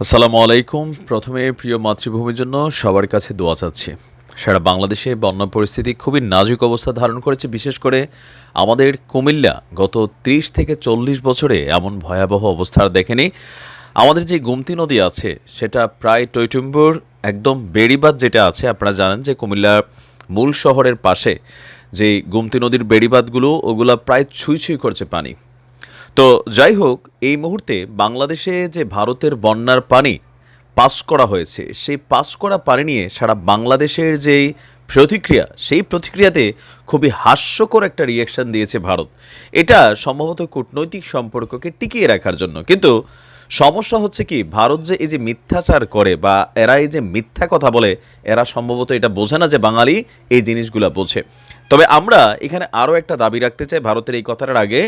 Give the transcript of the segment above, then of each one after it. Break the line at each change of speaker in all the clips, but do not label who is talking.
আসসালামু আলাইকুম। প্রথমে প্রিয় মাতৃভূমির জন্য সবার কাছে দোয়া চাচ্ছি। সারা বাংলাদেশে বন্যা পরিস্থিতি খুবই নাজুক অবস্থা ধারণ করেছে, বিশেষ করে আমাদের কুমিল্লা। গত ত্রিশ থেকে চল্লিশ বছরে এমন ভয়াবহ অবস্থা দেখেনি। আমাদের যে গুমতি নদী আছে, সেটা প্রায় টৈটুম্বুর একদম বেড়িবাদ যেটা আছে, আপনারা জানেন যে কুমিল্লার মূল শহরের পাশে যে গুমতি নদীর বেড়িবাদগুলো ওগুলা প্রায় ছুঁই ছুঁই করছে পানি। তো যাই হোক এই মুহূর্তে বাংলাদেশে যে ভারতের বন্যার পানি পাস করা হয়েছে, সেই পাস করা পানি নিয়ে সারা বাংলাদেশের যেই প্রতিক্রিয়া, সেই প্রতিক্রিয়াতে খুবই হাস্যকর একটা রিয়াকশন দিয়েছে ভারত। এটা সম্ভবত কূটনৈতিক সম্পর্ককে টিকিয়ে রাখার জন্য। কিন্তু সমস্যা হচ্ছে কি, ভারত যে এই যে মিথ্যাচার করে বা এরা এই যে মিথ্যা কথা বলে, এরা সম্ভবত এটা বোঝে না যে বাঙালি এই জিনিসগুলো বোঝে। তবে আমরা এখানে আরও একটা দাবি রাখতে চাই ভারতের এই কথাটার আগে।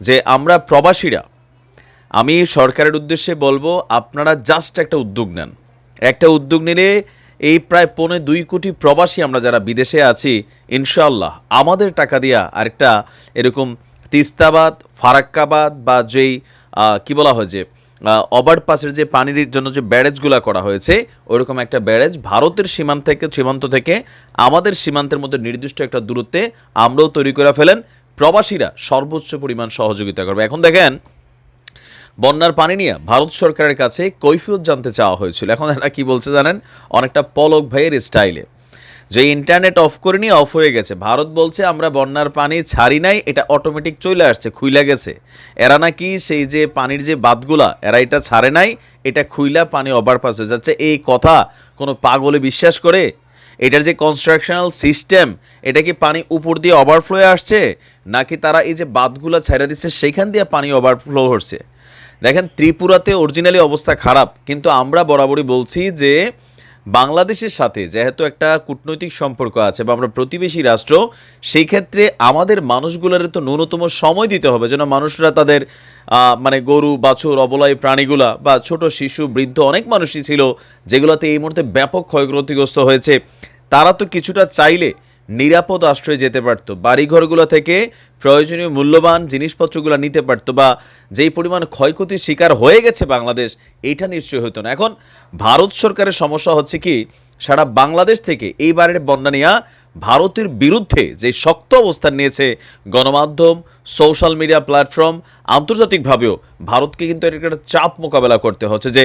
যে আমরা প্রবাসীরা, আমি সরকারের উদ্দেশ্যে বলব, আপনারা জাস্ট একটা উদ্যোগ নেন। একটা উদ্যোগ নিলে এই প্রায় পৌনে দুই কোটি প্রবাসী আমরা যারা বিদেশে আছি ইনশাল্লাহ আমাদের টাকা দিয়া আরেকটা এরকম তিস্তাবাদ, ফারাক্কাবাদ বা যেই কি বলা হয় যে ওভারপাসের যে পানির জন্য যে ব্যারেজগুলো করা হয়েছে ওইরকম একটা ব্যারেজ ভারতের সীমান্ত থেকে সীমান্ত থেকে আমাদের সীমান্তের মধ্যে নির্দিষ্ট একটা দূরত্বে আমরাও তৈরি করে ফেলেন। প্রবাসীরা সর্বোচ্চ পরিমাণ সহযোগিতা করবে। এখন দেখেন, বন্যার পানি নিয়ে ভারত সরকারের কাছে কৈফিয়ত জানতে চাওয়া হয়েছিল। এখন এরা কি বলছে জানেন? অনেকটা পলক ভাইয়ের স্টাইলে। যে ইন্টারনেট অফ করে নিয়ে অফ হয়ে গেছে। ভারত বলছে, আমরা বন্যার পানি ছাড়ি নাই, এটা অটোমেটিক চলে আসছে, খুইলা গেছে। এরা নাকি সেই যে পানির যে বাঁধগুলা, এরা এটা ছাড়ে নাই, এটা খুইলা পানি ওভারপাস হয়ে যাচ্ছে। এই কথা কোনো পাগলে বিশ্বাস করে এটার যে কনস্ট্রাকশনাল সিস্টেম এটা কি পানি উপর দিয়ে ওভারফ্লো আসছে? নাকি তারা এই যে বাঁধগুলো ছেড়ে দিচ্ছে সেইখান দিয়ে পানি ওভারফ্লো হচ্ছে? দেখেন, ত্রিপুরাতে অরিজিনালি অবস্থা খারাপ, কিন্তু আমরা বরাবরই বলছি যে বাংলাদেশের সাথে যেহেতু একটা কূটনৈতিক সম্পর্ক আছে বা আমরা প্রতিবেশী রাষ্ট্র, সেই ক্ষেত্রে আমাদের মানুষগুলোর তো ন্যূনতম সময় দিতে হবে। যেন মানুষরা তাদের মানে গরু, বাছুর, অবলয় প্রাণীগুলা বা ছোট শিশু, বৃদ্ধ অনেক মানুষই ছিল, যেগুলোতে এই মুহূর্তে ব্যাপক ক্ষয়ক্ষতিগ্রস্ত হয়েছে। তারা তো কিছুটা চাইলে নিরাপদ আশ্রয়ে যেতে পারতো। বাড়িঘরগুলো থেকে প্রয়োজনীয় মূল্যবান জিনিসপত্রগুলো নিতে পারতো বা যেই পরিমাণ ক্ষয়ক্ষতির শিকার হয়ে গেছে বাংলাদেশ, এটা নিশ্চয় হতো না। এখন ভারত সরকারের সমস্যা হচ্ছে কি, সারা বাংলাদেশ থেকে এইবারের বন্যা নিয়ে ভারতের বিরুদ্ধে যে শক্ত অবস্থান নিয়েছে গণমাধ্যম, সোশ্যাল মিডিয়া প্ল্যাটফর্ম, আন্তর্জাতিকভাবেও ভারতকে কিন্তু একটা চাপ মোকাবেলা করতে হচ্ছে যে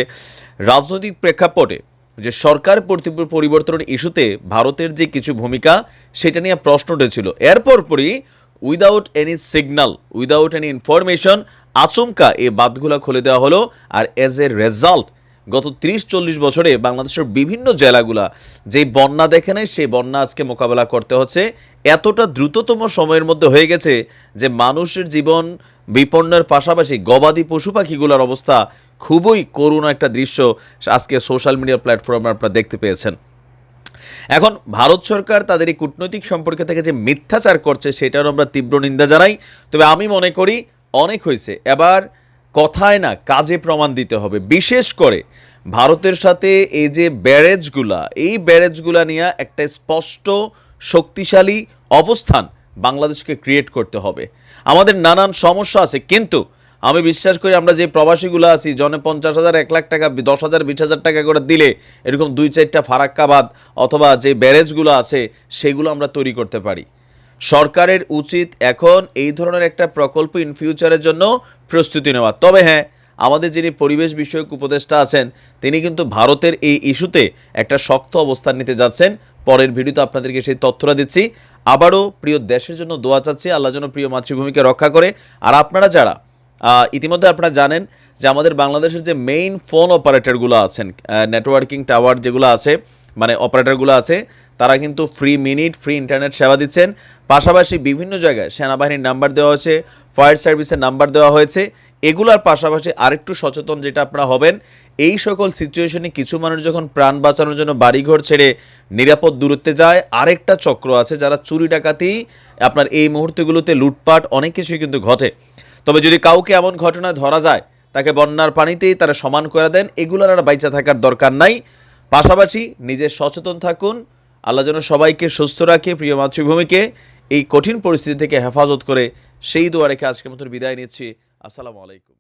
রাজনৈতিক প্রেক্ষাপটে যে সরকার পরি- পরিবর্তনের ইস্যুতে ভারতের যে কিছু ভূমিকা, সেটা নিয়ে প্রশ্ন উঠেছিল। এরপর পরই without any signal without any information আচমকা এই বাঁধগুলো খুলে দেওয়া হলো। আর এজ এ রেজাল্ট গত তিরিশ চল্লিশ বছরে বাংলাদেশের বিভিন্ন জেলাগুলা যেই বন্যা দেখে নেয় সেই বন্যা আজকে মোকাবেলা করতে হচ্ছে। এতটা দ্রুততম সময়ের মধ্যে হয়ে গেছে যে মানুষের জীবন বিপন্নের পাশাপাশি গবাদি পশু পাখিগুলোর অবস্থা খুবই করুণ একটা দৃশ্য আজকে সোশ্যাল মিডিয়া প্ল্যাটফর্মে আপনারা দেখতে পেয়েছেন। এখন ভারত সরকার তাদের এই কূটনৈতিক সম্পর্কে থেকে যে মিথ্যাচার করছে সেটারও আমরা তীব্র নিন্দা জানাই। তবে আমি মনে করি অনেক হয়েছে। এবার কথায় না কাজে প্রমাণ দিতে হবে। বিশেষ করে ভারতের সাথে এই যে ব্যারেজগুলা, এই ব্যারেজগুলা নিয়ে একটা স্পষ্ট, শক্তিশালী অবস্থান বাংলাদেশকে ক্রিয়েট করতে হবে। আমাদের নানান সমস্যা আছে, কিন্তু আমি বিশ্বাস করি আমরা যে প্রবাসীগুলো আছি, জনে পঞ্চাশ হাজার, এক লাখ টাকা, দশ হাজার, বিশ হাজার টাকা করে দিলে এরকম দুই চারটা ফারাক্কাবাদ অথবা যে ব্যারেজগুলো আছে, সেগুলো আমরা তৈরি করতে পারি। সরকারের উচিত এখন এই ধরনের একটা প্রকল্প ইন ফিউচারের জন্য প্রস্তুতি নেওয়া। তবে হ্যাঁ আমাদের যিনি পরিবেশ বিষয়ক উপদেষ্টা আছেন, তিনি কিন্তু ভারতের এই ইস্যুতে একটা শক্ত অবস্থান নিতে যাচ্ছেন। পরের ভিডিওতে আপনাদেরকে সেই তথ্যটা দিচ্ছি। আবারও প্রিয় দেশের জন্য দোয়া চাচ্ছি, আল্লাহ যেন প্রিয় মাতৃভূমিকে রক্ষা করে। আর আপনারা যারা ইতিমধ্যে আপনারা জানেন যে আমাদের বাংলাদেশের যে মেইন ফোন অপারেটরগুলো আছেন নেটওয়ার্কিং টাওয়ার যেগুলো আছে মানে অপারেটরগুলো আছে, তারা কিন্তু ফ্রি মিনিট ফ্রি ইন্টারনেট সেবা দিচ্ছেন। পাশাপাশি বিভিন্ন জায়গায় সেনাবাহিনীর নাম্বার দেওয়া হয়েছে ফায়ার সার্ভিসের নাম্বার দেওয়া হয়েছে। এগুলোর পাশাপাশি আরেকটু সচেতন যেটা আপনারা হবেন, এই সকল সিচুয়েশনে কিছু মানুষ যখন প্রাণ বাঁচানোর জন্য বাড়িঘর ছেড়ে নিরাপদ দূরত্বে যায়, আরেকটা চক্র আছে যারা চুরি ডাকাতি, আপনার এই মুহূর্তগুলোতে লুটপাট, অনেক কিছুই কিন্তু ঘটে। তবে যদি কাউকে এমন ঘটনায় ধরা যায়, তাকে বন্যার পানিতেই তারা সমান করে দেন, এগুলোর আর বাইচা থাকার দরকার নাই। পাশাপাশি নিজে সচেতন থাকুন। আল্লাহ যেন সবাইকে সুস্থ রাখে। প্রিয় মাতৃভূমিকে, এই কঠিন পরিস্থিতি থেকে হেফাজত করে সেই দোয়া রেখে আজকের মতো বিদায় নিচ্ছি। আসসালামু আলাইকুম।